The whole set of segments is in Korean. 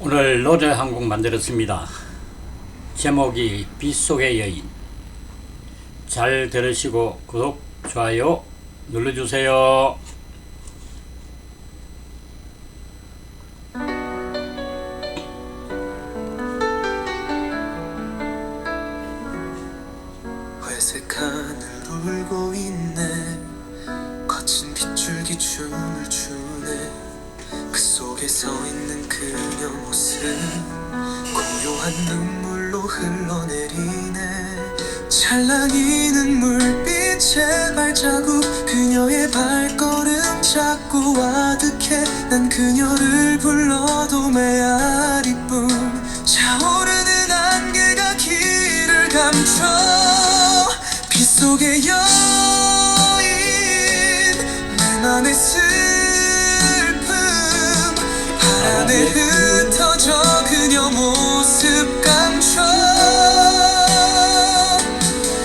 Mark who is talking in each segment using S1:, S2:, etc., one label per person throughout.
S1: 오늘 노래 한 곡 만들었습니다. 제목이 빗속의 여인. 잘 들으시고 구독, 좋아요 눌러주세요.
S2: 회색 하늘 울고 있네 거친 빗줄기 추네 그 속에 서 있는 그녀 모습. 고요한 눈물로 흘러내리네. 찰랑이는 물빛의 발자국. 그녀의 발걸음 작고 아득해. 난 그녀를 불러도 메아리 뿐 차오르는 안개가 길을 감춰. 빗속의 여인 내 맘의 슬 바람에 흩어져 그녀 모습 감춰.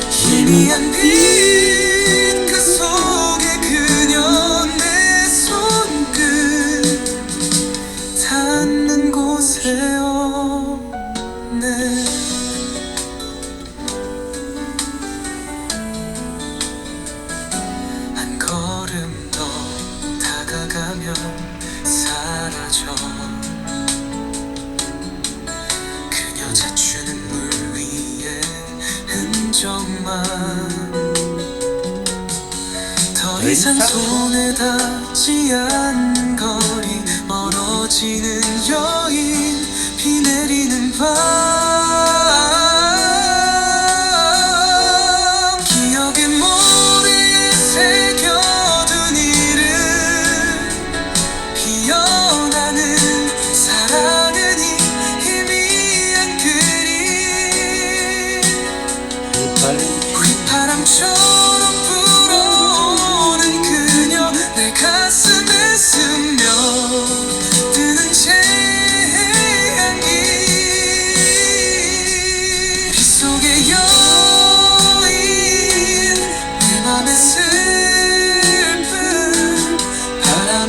S2: 희미한 빛 그 속에 그녀 내 손끝. 닿는 곳에 없네. 한 걸음 더 다가가면 사라져. 그녀 자추는 물 위에 흔적만 더 이상
S1: 이상
S2: 손에 닿지 않는 거리 멀어지는 여인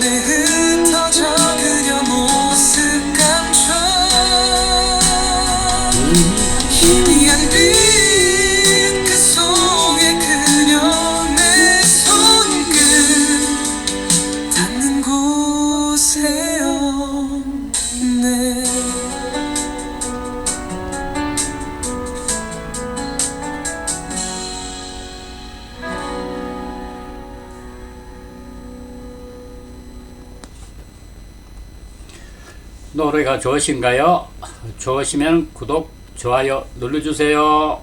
S2: 바람
S1: 노래가 좋으신가요? 좋으시면 구독, 좋아요 눌러주세요.